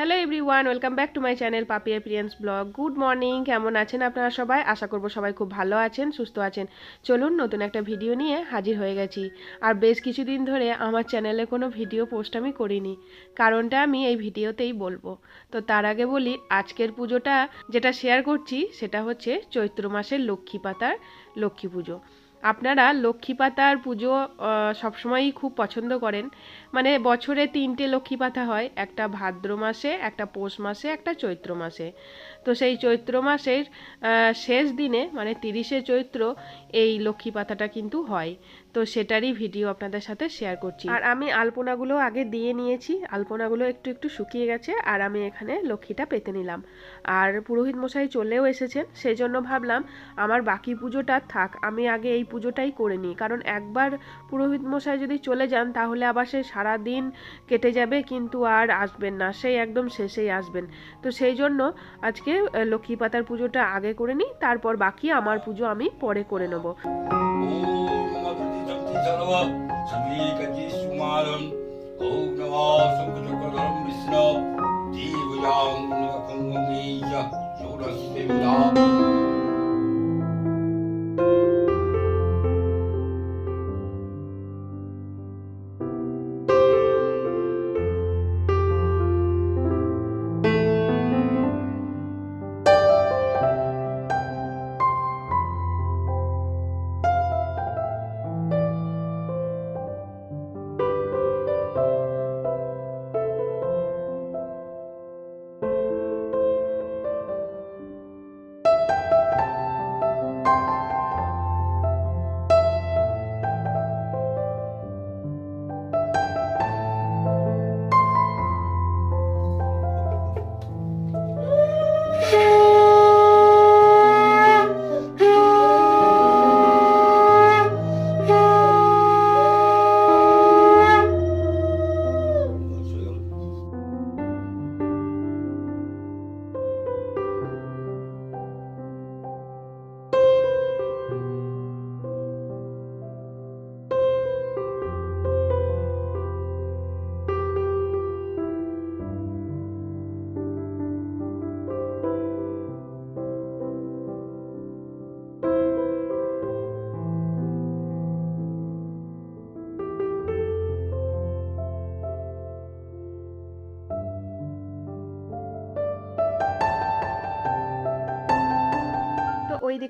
Hello everyone welcome back to my channel Papi appearance blog good morning কেমন আছেন আপনারা সবাই? আশা করব সবাই খুব ভালো আছেন, সুস্থ আছেন। চলুন নতুন একটা ভিডিও নিয়ে হাজির হয়ে গেছি। আর বেশ কিছুদিন ধরে আমার চ্যানেলে কোনো ভিডিও পোস্ট আমি করিনি। কারণটা আমি এই ভিডিওতেই বলব। তো তার আগে বলি, আজকের পুজোটা যেটা শেয়ার করছি, সেটা হচ্ছে চৈত্র মাসের লক্ষ্মী পাতার লক্ষ্মী পুজো। আপনারা লক্ষ্মী পাতার পুজো সবসময়ই খুব পছন্দ করেন। মানে বছরে তিনটে লক্ষ্মী পাতা হয়, একটা ভাদ্র মাসে, একটা পৌষ মাসে, একটা চৈত্র মাসে। তো সেই চৈত্র মাসের শেষ দিনে মানে তিরিশে চৈত্র, এই লক্ষ্মী পাতাটা কিন্তু হয়। তো সেটারই ভিডিও আপনাদের সাথে শেয়ার করছি। আর আমি আলপনাগুলো আগে দিয়ে নিয়েছি আলপনাগুলো একটু একটু শুকিয়ে গেছে আর আমি এখানে লক্ষ্মীটা পেতে নিলাম। আর পুরোহিত মশাই চলেও এসেছেন সেই জন্য ভাবলাম আমার বাকি পুজোটা থাক আমি আগে এই পুজোটাই করে নিই। কারণ একবার পুরোহিত মশাই যদি চলে যান তাহলে আবার সে সারাদিন কেটে যাবে কিন্তু আর আসবেন না সেই একদম শেষেই আসবেন। তো সেই জন্য আজকে লক্ষ্মী পাতার পুজোটা আগে করে নিই তারপর বাকি আমার পুজো আমি পরে করে নেব। ॐ नमः सर्वीकति सुमालम् ॐ नमः शङ्खचक्रधरं विष्णु जीवयां नवकङ्गमेय षोडशे তো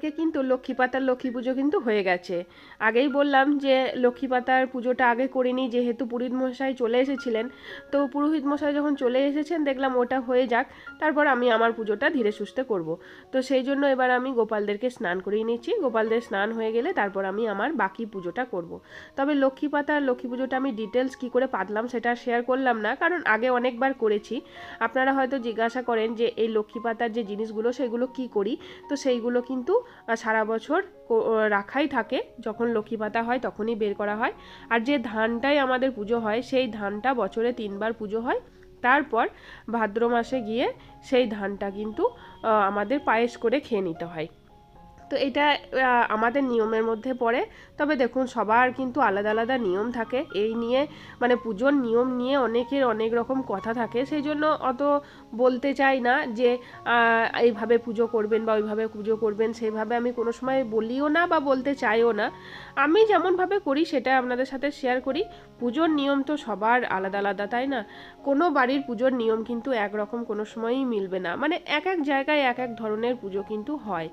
ওইদিকে কিন্তু লক্ষ্মী পাতার লক্ষ্মী পুজো কিন্তু হয়ে গেছে। আগেই বললাম যে, লক্ষ্মী পাতার পুজোটা আগে করিনি, যেহেতু পুরোহিত মশাই চলে এসেছিলেন। তো পুরোহিত মশাই যখন চলে এসেছেন, দেখলাম ওটা হয়ে যাক, তারপর আমি আমার পুজোটা ধীরে সুস্থে করব। তো সেই জন্য এবার আমি গোপালদেরকে স্নান করিয়ে নিচ্ছি। গোপালদের স্নান হয়ে গেলে তারপর আমি আমার বাকি পুজোটা করব। তবে লক্ষ্মী পাতার লক্ষ্মী পুজোটা আমি ডিটেলস কী করে পাতলাম সেটা শেয়ার করলাম না, কারণ আগে অনেকবার করেছি। আপনারা হয়তো জিজ্ঞাসা করেন যে, এই লক্ষ্মী পাতার যে জিনিসগুলো, সেগুলো কি করি? তো সেইগুলো কিন্তু সারা বছর রাখাই থাকে। যখন লক্ষ্মী পাতা হয়, তখনই বের করা হয়। আর যে ধানটাই আমাদের পুজো হয়, সেই ধানটা বছরে তিনবার পুজো হয়। তারপর ভাদ্র মাসে গিয়ে সেই ধানটা কিন্তু আমাদের পায়েস করে খেয়ে নিতে হয়। তো এটা আমাদের নিয়মের মধ্যে পড়ে। তবে দেখুন, সবার কিন্তু আলাদা আলাদা নিয়ম থাকে। এই নিয়ে মানে পুজোর নিয়ম নিয়ে অনেকের অনেক রকম কথা থাকে। সেই জন্য অত বলতে চাই না যে এইভাবে পুজো করবেন বা ওইভাবে পুজো করবেন, সেইভাবে আমি কোনো সময় বলিও না বা বলতে চাইও না। আমি যেমনভাবে করি, সেটা আপনাদের সাথে শেয়ার করি। পুজোর নিয়ম তো সবার আলাদা আলাদা, তাই না? কোনো বাড়ির পুজোর নিয়ম কিন্তু একরকম কোনো সময়ই মিলবে না। মানে এক এক জায়গায় এক এক ধরনের পুজো কিন্তু হয়।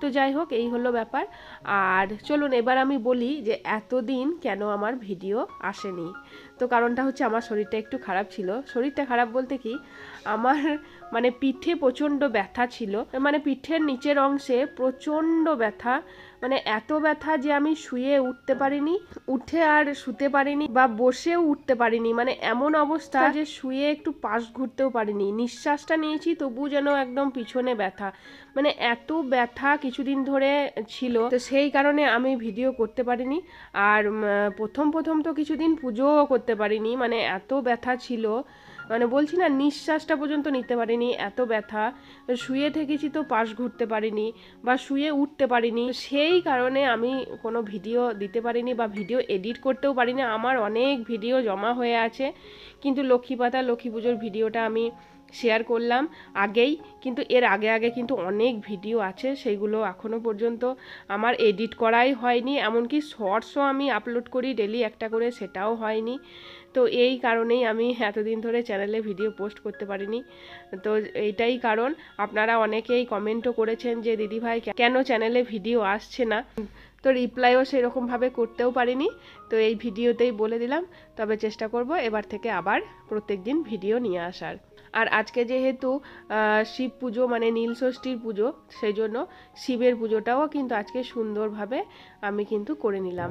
তো যাই হোক এই হলো ব্যাপার। আর চলুন, এবার আমি বলি যে এতদিন কেন আমার ভিডিও আসেনি? তো কারণটা হচ্ছে আমার শরীরটা একটু খারাপ ছিল। শরীরটা খারাপ বলতে কি, আমার মানে পিঠে প্রচণ্ড ব্যথা ছিল। মানে পিঠের নিচের অংশে প্রচণ্ড ব্যথা মানে এত ব্যথা যে আমি শুয়ে উঠতে পারিনি উঠে আর শুতে পারিনি বা বসেও উঠতে পারিনি। মানে এমন অবস্থা যে শুয়ে একটু পাশ ঘুরতেও পারিনি। নিঃশ্বাসটা নিয়েছি তবু যেন একদম পিছনে ব্যথা। মানে এত ব্যথা কিছুদিন ধরে ছিল তো সেই কারণে আমি ভিডিও করতে পারিনি। আর প্রথম প্রথম তো কিছুদিন পুজোও করতে পারিনি। মানে এত ব্যথা ছিল মানে বলছি না, নিঃশ্বাসটা পর্যন্ত নিতে পারিনি, এত ব্যথা। শুয়ে থেকেছি তো পাশ ঘুরতে পারিনি বা শুয়ে উঠতে পারিনি। সেই কারণে আমি কোনো ভিডিও দিতে পারিনি বা ভিডিও এডিট করতেও পারিনি। আমার অনেক ভিডিও জমা হয়ে আছে, কিন্তু লক্ষ্মী পাতা, লক্ষ্মী পুজোর ভিডিওটা আমি শেয়ার করলাম আগেই। কিন্তু এর আগে আগে কিন্তু অনেক ভিডিও আছে সেইগুলো এখনও পর্যন্ত আমার এডিট করাই হয়নি। এমনকি শর্টসও আমি আপলোড করি ডেলি একটা করে, সেটাও হয়নি। তো এই কারণেই আমি এতদিন ধরে চ্যানেলে ভিডিও পোস্ট করতে পারিনি। তো এইটাই কারণ, আপনারা অনেকেই কমেন্টও করেছেন যে দিদিভাই কেন চ্যানেলে ভিডিও আসছে না? তো রিপ্লাইও সেরকমভাবে করতেও পারিনি। তো এই ভিডিওতেই বলে দিলাম। তবে চেষ্টা করব এবার থেকে আবার প্রত্যেক দিন ভিডিও নিয়ে আসার। আর আজকে যেহেতু শিব পুজো মানে নীল ষষ্ঠীর পুজো সেই জন্য শিবের পুজোটাও কিন্তু আজকে সুন্দরভাবে আমি কিন্তু করে নিলাম।